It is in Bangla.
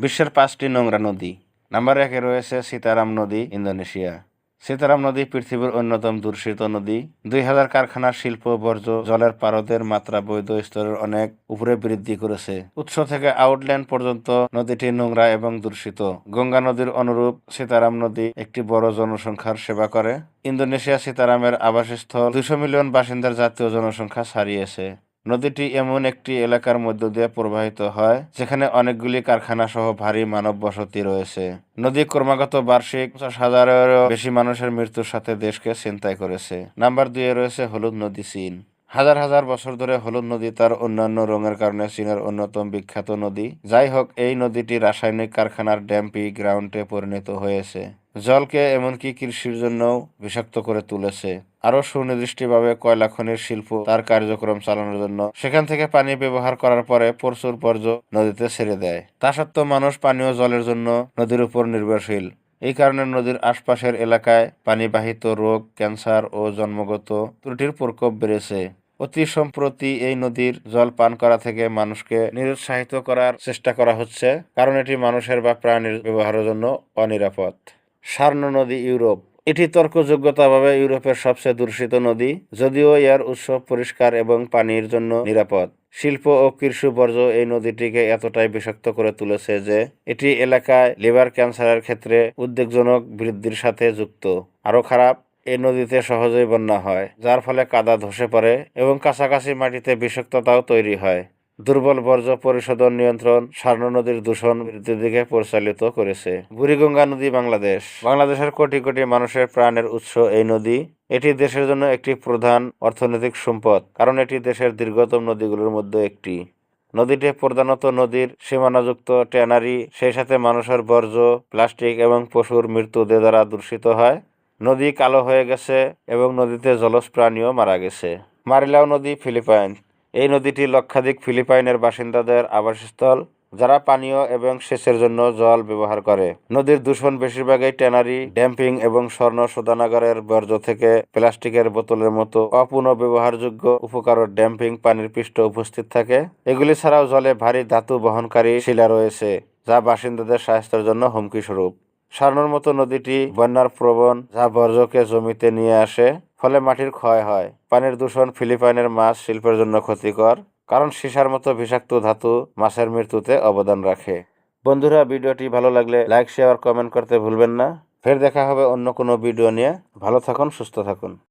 বিশ্বের পাঁচটি নোংরা নদী। নাম্বার একে রয়েছে সীতারাম নদী, ইন্দোনেশিয়া। সীতারাম নদী পৃথিবীর অন্যতম দূষিত নদী। দুই হাজার কারখানার শিল্প, বর্জ্য, জলের পারদের মাত্রা বৈধ স্তরের অনেক উপরে বৃদ্ধি করেছে। উৎস থেকে আউটল্যান্ড পর্যন্ত নদীটি নোংরা এবং দূষিত। গঙ্গা নদীর অনুরূপ সীতারাম নদী একটি বড় জনসংখ্যার সেবা করে। ইন্দোনেশিয়া সীতারামের আবাসস্থল দুশো মিলিয়ন বাসিন্দার জাতীয় জনসংখ্যা ছাড়িয়েছে। নদীটি এমন একটি এলাকার মধ্য দিয়ে প্রবাহিত হয়, যেখানে অনেকগুলি কারখানা সহ ভারী মানব বসতি রয়েছে। নদী ক্রমাগত বার্ষিক পঞ্চাশ হাজারেরও বেশি মানুষের মৃত্যুর সাথে দেশকে চিন্তায় করেছে। নাম্বার দুইয়ে রয়েছে হলুদ নদী চীন। হাজার হাজার বছর ধরে হলুদ নদী তার অন্যান্য রঙের কারণে চীনের অন্যতম বিখ্যাত নদী। যাই হোক, এই নদীটি রাসায়নিক কারখানার ড্যাম্পি গ্রাউন্ডে পরিণত হয়েছে। জলকে এমনকি কৃষির জন্যও বিষাক্ত করে তুলেছে। আরও সুনির্দিষ্টভাবে কয়লা খনির শিল্প তার কার্যক্রম চালানোর জন্য সেখান থেকে পানি ব্যবহার করার পরে প্রচুর বর্জ্য নদীতে ছেড়ে দেয়। তা সত্ত্বেও মানুষ পানীয় জলের জন্য নদীর উপর নির্ভরশীল। এই কারণে নদীর আশপাশের এলাকায় পানিবাহিত রোগ, ক্যান্সার ও জন্মগত ত্রুটির প্রকোপ বেড়েছে। অতি সম্প্রতি এই নদীর জল পান করা থেকে মানুষকে নিরুৎসাহিত করার চেষ্টা করা হচ্ছে, কারণ এটি মানুষের বা প্রাণীর ব্যবহারের জন্য অনিরাপদ। সার্ন নদী ইউরোপ। এটি তর্কযোগ্যতাভাবে ইউরোপের সবচেয়ে দূষিত নদী, যদিও এর উৎস পরিষ্কার এবং পানির জন্য নিরাপদ। শিল্প ও কৃষি বর্জ্য এই নদীটিকে এতটাই বিষাক্ত করে তুলেছে যে, এটি এলাকায় লিভার ক্যান্সারের ক্ষেত্রে উদ্বেগজনক বৃদ্ধির সাথে যুক্ত। আরও খারাপ এই নদীতে সহজেই বন্যা হয়, যার ফলে কাদা ধসে পড়ে এবং কাছাকাছি মাটিতে বিষাক্ততাও তৈরি হয়। দুর্বল বর্জ্য পরিশোধন নিয়ন্ত্রণ সার্ন নদীর দূষণ বৃদ্ধির দিকে পরিচালিত করেছে। বুড়িগঙ্গা নদী, বাংলাদেশ। বাংলাদেশের কোটি কোটি মানুষের প্রাণের উৎস এই নদী। এটি দেশের জন্য একটি প্রধান অর্থনৈতিক সম্পদ, কারণ এটি দেশের দীর্ঘতম নদীগুলোর মধ্যে একটি। নদীটি প্রধানত নদীর সীমানাযুক্ত ট্যানারি, সেই সাথে মানুষের বর্জ্য, প্লাস্টিক এবং পশুর মৃত্যুদের দ্বারা দূষিত হয়। নদী কালো হয়ে গেছে এবং নদীতে জলজ প্রাণীও মারা গেছে। মারিলাও নদী ফিলিপাইন। এই নদীটি লক্ষাধিক ফিলিপাইনের বাসিন্দাদের আবাসস্থল, যারা পানীয় এবং সেচের জন্য জল ব্যবহার করে। নদীর দূষণ বেশিরভাগই ট্যানারি, ড্যাম্পিং এবং স্বর্ণ শোধনাগারের বর্জ্য থেকে প্লাস্টিকের বোতলের মতো অপুনঃ ব্যবহারযোগ্য উপকারক ড্যাম্পিং পানির পৃষ্ঠ উপস্থিত থাকে। এগুলি ছাড়াও জলে ভারী ধাতু বহনকারী শিলা রয়েছে, যা বাসিন্দাদের স্বাস্থ্যের জন্য হুমকি স্বরূপ সারনোর মতো নদীটি বন্যার প্রবণ যা বর্জ্যকে জমিতে নিয়ে আসে, ফলে মাটির ক্ষয় হয়। পানির দূষণ ফিলিপাইনের মাছ শিল্পের জন্য ক্ষতিকর, কারণ সীসার মতো বিষাক্ত ধাতু মাছের মৃত্যুতে অবদান রাখে। বন্ধুরা, ভিডিওটি ভালো লাগলে লাইক, শেয়ার, কমেন্ট করতে ভুলবেন না। ফের দেখা হবে অন্য কোনো ভিডিও নিয়ে। ভালো থাকুন, সুস্থ থাকুন।